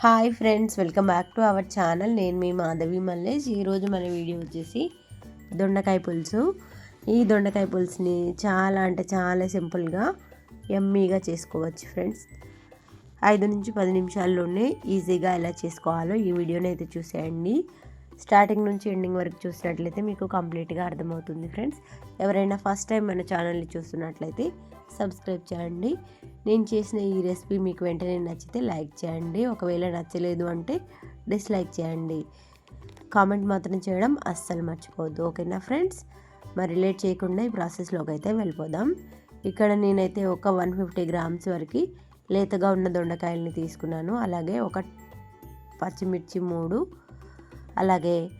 Hi friends welcome back to our channel. నేను మీ మాధవి మల్లేష్. ఈరోజు మన వీడియో వచ్చేసి దొండకాయ పులుసు. ఈ దొండకాయ పులుసుని చాలా అంటే చాలా సింపుల్గా ఎమ్మీగా చేసుకోవచ్చు ఫ్రెండ్స్. ఐదు నుంచి పది నిమిషాల్లోనే ఈజీగా ఎలా చేసుకోవాలో ఈ వీడియోని అయితే చూసేయండి. స్టార్టింగ్ నుంచి ఎండింగ్ వరకు చూసినట్లయితే మీకు కంప్లీట్గా అర్థమవుతుంది ఫ్రెండ్స్. ఎవరైనా ఫస్ట్ టైం మన ఛానల్ని చూస్తున్నట్లయితే సబ్స్క్రైబ్ చేయండి. నేను చేసిన ఈ రెసిపీ మీకు వెంటనే నచ్చితే లైక్ చేయండి. ఒకవేళ నచ్చలేదు అంటే డిస్లైక్ చేయండి. కామెంట్ మాత్రం చేయడం అస్సలు మర్చిపోవద్దు. ఓకేనా ఫ్రెండ్స్? మరి లేట్ చేయకుండా ఈ ప్రాసెస్లోకి అయితే వెళ్ళిపోదాం. ఇక్కడ నేనైతే ఒక వన్ ఫిఫ్టీ గ్రామ్స్ వరకు లేతగా ఉన్న దొండకాయల్ని తీసుకున్నాను. అలాగే ఒక పచ్చిమిర్చి మూడు అలాగే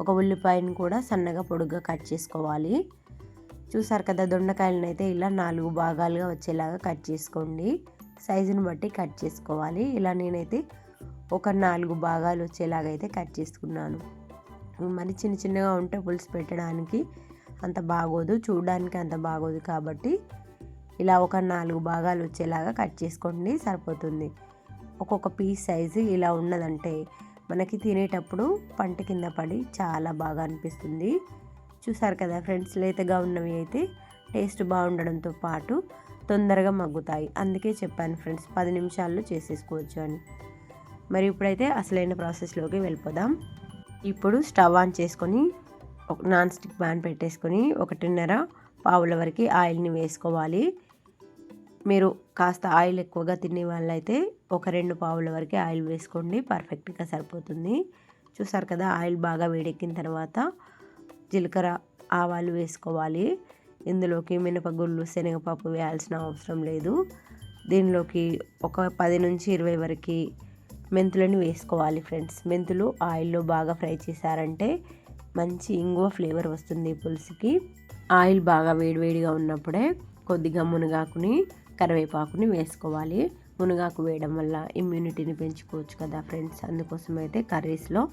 ఒక ఉల్లిపాయను కూడా సన్నగా పొడుగ్గా కట్ చేసుకోవాలి. చూసారు కదా దొండకాయలను అయితే ఇలా నాలుగు భాగాలుగా వచ్చేలాగా కట్ చేసుకోండి. సైజుని బట్టి కట్ చేసుకోవాలి. ఇలా నేనైతే ఒక నాలుగు భాగాలు వచ్చేలాగా అయితే కట్ చేసుకున్నాను. మరి చిన్న చిన్నగా ఉంటే పులుసు పెట్టడానికి అంత బాగోదు చూడడానికి అంత బాగోదు కాబట్టి ఇలా ఒక నాలుగు భాగాలు వచ్చేలాగా కట్ చేసుకోండి సరిపోతుంది. ఒక్కొక్క పీస్ సైజు ఇలా ఉన్నదంటే మనకి తినేటప్పుడు పంట కింద పడి చాలా బాగా అనిపిస్తుంది. చూసారు కదా ఫ్రెండ్స్ లేతగా ఉన్నవి అయితే టేస్ట్ బాగుండడంతో పాటు తొందరగా మగ్గుతాయి. అందుకే చెప్పాను ఫ్రెండ్స్ పది నిమిషాల్లో చేసేసుకోవచ్చు అని. మరి ఇప్పుడైతే అసలైన ప్రాసెస్లోకి వెళ్ళిపోదాం. ఇప్పుడు స్టవ్ ఆన్ చేసుకొని ఒక నాన్ స్టిక్ ప్యాన్ పెట్టేసుకొని ఒకటిన్నర పావుల వరకు ఆయిల్ని వేసుకోవాలి. మీరు కాస్త ఆయిల్ ఎక్కువగా తినే వాళ్ళైతే ఒక రెండు పావుల వరకు ఆయిల్ వేసుకోండి పర్ఫెక్ట్గా సరిపోతుంది. చూసారు కదా ఆయిల్ బాగా వేడెక్కిన తర్వాత జీలకర్ర ఆవాలు వేసుకోవాలి. ఇందులోకి మినపగుళ్ళు శనగపప్పు వేయాల్సిన అవసరం లేదు. దీనిలోకి ఒక పది నుంచి ఇరవై వరకు మెంతులను వేసుకోవాలి ఫ్రెండ్స్. మెంతులు ఆయిల్లో బాగా ఫ్రై చేశారంటే మంచి ఇంగువ ఫ్లేవర్ వస్తుంది పులుసుకి. ఆయిల్ బాగా వేడివేడిగా ఉన్నప్పుడే కొద్దిగా మునగాకుని కరివేపాకుని వేసుకోవాలి. మునగాకు వేయడం వల్ల ఇమ్యూనిటీని పెంచుకోవచ్చు కదా ఫ్రెండ్స్ అందుకోసం అయితే కర్రీస్లో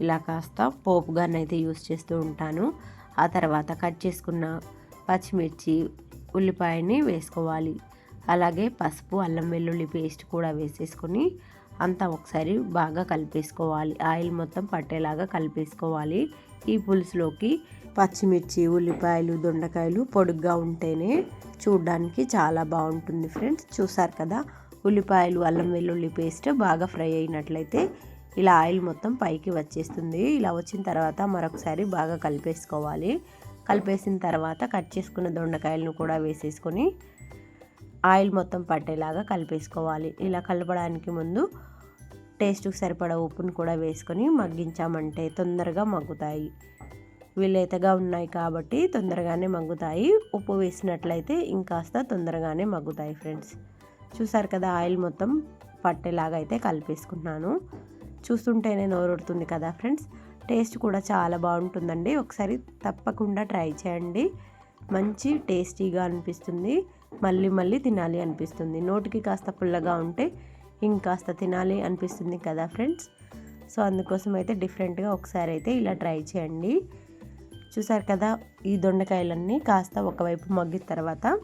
ఇలా కాస్త పోపుగానైతే యూస్ చేస్తూ ఉంటాను. ఆ తర్వాత కట్ చేసుకున్న పచ్చిమిర్చి ఉల్లిపాయని వేసుకోవాలి. అలాగే పసుపు అల్లం వెల్లుల్లి పేస్ట్ కూడా వేసేసుకొని అంతా ఒకసారి బాగా కలిపేసుకోవాలి. ఆయిల్ మొత్తం పట్టేలాగా కలిపేసుకోవాలి. ఈ పులుసులోకి పచ్చిమిర్చి ఉల్లిపాయలు దొండకాయలు పొడుగ్గా ఉంటేనే చూడడానికి చాలా బాగుంటుంది ఫ్రెండ్స్. చూసారు కదా? ఉల్లిపాయలు అల్లం వెల్లుల్లి పేస్ట్ బాగా ఫ్రై అయినట్లయితే ఇలా ఆయిల్ మొత్తం పైకి వచ్చేస్తుంది. ఇలా వచ్చిన తర్వాత మరొకసారి బాగా కలిపేసుకోవాలి. కలిపేసిన తర్వాత కట్ చేసుకున్న దొండకాయలను కూడా వేసేసుకొని ఆయిల్ మొత్తం పట్టేలాగా కలిపేసుకోవాలి. ఇలా కలపడానికి ముందు టేస్ట్కి సరిపడా ఉప్పును కూడా వేసుకొని మగ్గించామంటే తొందరగా మగ్గుతాయి. వీలేతగా ఉన్నాయి కాబట్టి తొందరగానే మగ్గుతాయి. ఉప్పు వేసినట్లయితే ఇంకాస్త తొందరగానే మగ్గుతాయి ఫ్రెండ్స్. చూసారు కదా ఆయిల్ మొత్తం పట్టేలాగా అయితే కలిపేసుకున్నాను చూస్తుంటేనే నోరుడుతుంది కదా ఫ్రెండ్స్. టేస్ట్ కూడా చాలా బాగుంటుందండి. ఒకసారి తప్పకుండా ట్రై చేయండి. మంచి టేస్టీగా అనిపిస్తుంది. మళ్ళీ మళ్ళీ తినాలి అనిపిస్తుంది. నోటికి కాస్త పుల్లగా ఉంటే ఇంకాస్త తినాలి అనిపిస్తుంది కదా ఫ్రెండ్స్. సో అందుకోసం అయితే డిఫరెంట్గా ఒకసారి అయితే ఇలా ట్రై చేయండి. చూసారు కదా ఈ దొండకాయలన్నీ కాస్త ఒకవైపు మగ్గిన తర్వాత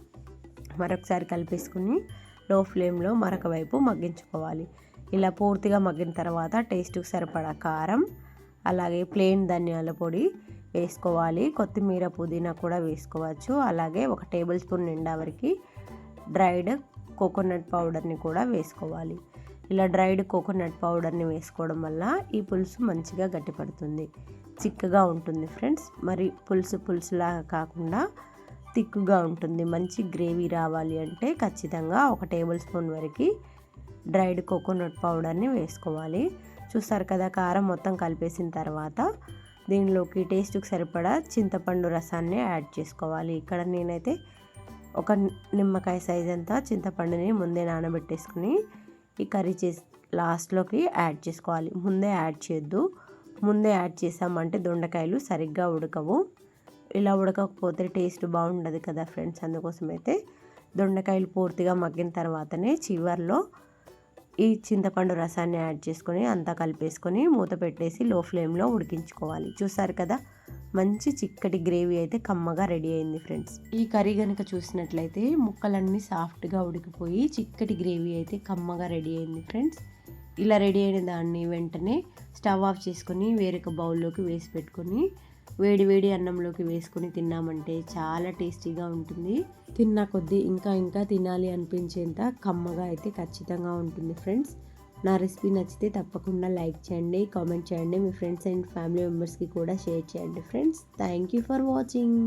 మరొకసారి కలిపేసుకుని లో ఫ్లేమ్లో మరొక వైపు మగ్గించుకోవాలి. ఇలా పూర్తిగా మగ్గిన తర్వాత టేస్ట్కి సరిపడా కారం అలాగే ప్లెయిన్ ధనియాల పొడి వేసుకోవాలి. కొత్తిమీర పుదీనా కూడా వేసుకోవచ్చు. అలాగే ఒక టేబుల్ స్పూన్ నిండా వరకు డ్రైడ్ కోకోనట్ పౌడర్ని కూడా వేసుకోవాలి. ఇలా డ్రైడ్ కోకోనట్ పౌడర్ని వేసుకోవడం వల్ల ఈ పులుసు మంచిగా గట్టిపడుతుంది. చిక్కగా ఉంటుంది ఫ్రెండ్స్. మరి పులుసు పులుసులాగా కాకుండా తిక్కుగా ఉంటుంది. మంచి గ్రేవీ రావాలి అంటే ఖచ్చితంగా ఒక టేబుల్ స్పూన్ వరకు డ్రైడ్ కోకోనట్ పౌడర్ని వేసుకోవాలి. చూస్తారు కదా కారం మొత్తం కలిపేసిన తర్వాత దీనిలోకి టేస్ట్కి సరిపడా చింతపండు రసాన్ని యాడ్ చేసుకోవాలి. ఇక్కడ నేనైతే ఒక నిమ్మకాయ సైజ్ అంతా చింతపండుని ముందే నానబెట్టేసుకుని ఈ కర్రీ చేసి లాస్ట్లోకి యాడ్ చేసుకోవాలి. ముందే యాడ్ చేయొద్దు. ముందే యాడ్ చేసామంటే దొండకాయలు సరిగ్గా ఉడకవు. ఇలా ఉడకకపోతే టేస్ట్ బాగుండదు కదా ఫ్రెండ్స్. అందుకోసం అయితే దొండకాయలు పూర్తిగా మగ్గిన తర్వాతనే చివర్లో ఈ చింతపండు రసాన్ని యాడ్ చేసుకొని అంతా కలిపేసుకొని మూత పెట్టేసి లో ఫ్లేమ్లో ఉడికించుకోవాలి. చూసారు కదా? మంచి చిక్కటి గ్రేవీ అయితే కమ్మగా రెడీ అయింది ఫ్రెండ్స్. ఈ కర్రీ కనుక చూసినట్లయితే ముక్కలన్నీ సాఫ్ట్గా ఉడికిపోయి చిక్కటి గ్రేవీ అయితే కమ్మగా రెడీ అయింది ఫ్రెండ్స్. ఇలా రెడీ అయిన దాన్ని వెంటనే స్టవ్ ఆఫ్ చేసుకొని వేరొక బౌల్లోకి వేసి పెట్టుకొని వేడి వేడి అన్నంలోకి వేసుకొని తిన్నామంటే చాలా టేస్టీగా ఉంటుంది. తిన్న కొద్దీ ఇంకా ఇంకా తినాలి అనిపించేంత కమ్మగా అయితే ఖచ్చితంగా ఉంటుంది ఫ్రెండ్స్. నా రెసిపీ నచ్చితే తప్పకుండా లైక్ చేయండి కామెంట్ చేయండి మీ ఫ్రెండ్స్ అండ్ ఫ్యామిలీ మెంబర్స్కి కూడా షేర్ చేయండి friends. Thank you for watching.